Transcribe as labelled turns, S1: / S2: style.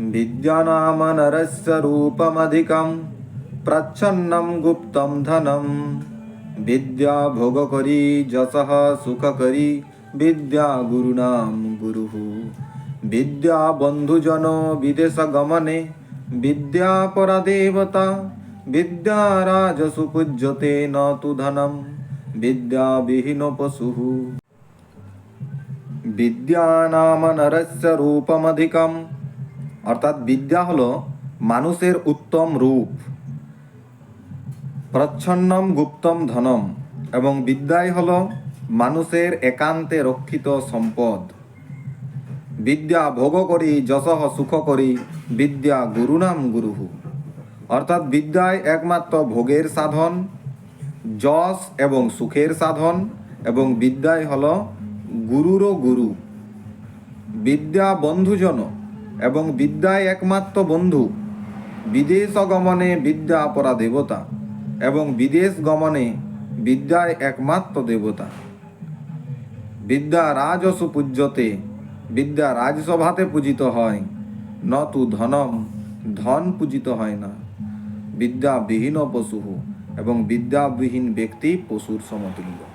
S1: विद्यनामनरस्य रूपमधिकं प्रच्छन्नं गुप्तं धनं विद्या भोगकरी जसः सुखकरी विद्या गुरुणां गुरुः विद्या बन्धुजनो विदेशगमने विद्या परदेवता विद्या राजसुपूज्यते न तु धनं विद्याविहीनपशुः विद्या नाम नरस्य रूपमधिकम् অর্থাৎ বিদ্যা হলো মানুষের উত্তম রূপ। প্রচ্ছন্নম গুপ্তম ধনম এবং বিদ্যাই হলো মানুষের একান্তে রক্ষিত সম্পদ। বিদ্যা ভোগ করি, যশঃ সুখ করি, বিদ্যা গুরুনাম গুরুহু। অর্থাৎ বিদ্যায় একমাত্র ভোগের সাধন, যশ এবং সুখের সাধন এবং বিদ্যাই হল গুরুরও গুরু। বিদ্যা বন্ধুজন এবং বিদ্যায় একমাত্র বন্ধু। বিদেশ গমনে বিদ্যা পরা দেবতা এবং বিদেশ গমনে বিদ্যায় একমাত্র দেবতা। বিদ্যা রাজসু পূজ্যতে, বিদ্যা রাজসভাতে পূজিত হয়, ন তু ধনম, ধন পূজিত হয় না। বিদ্যা বিহীন পশু এবং বিদ্যাবিহীন ব্যক্তি পশুর সমতুল্য।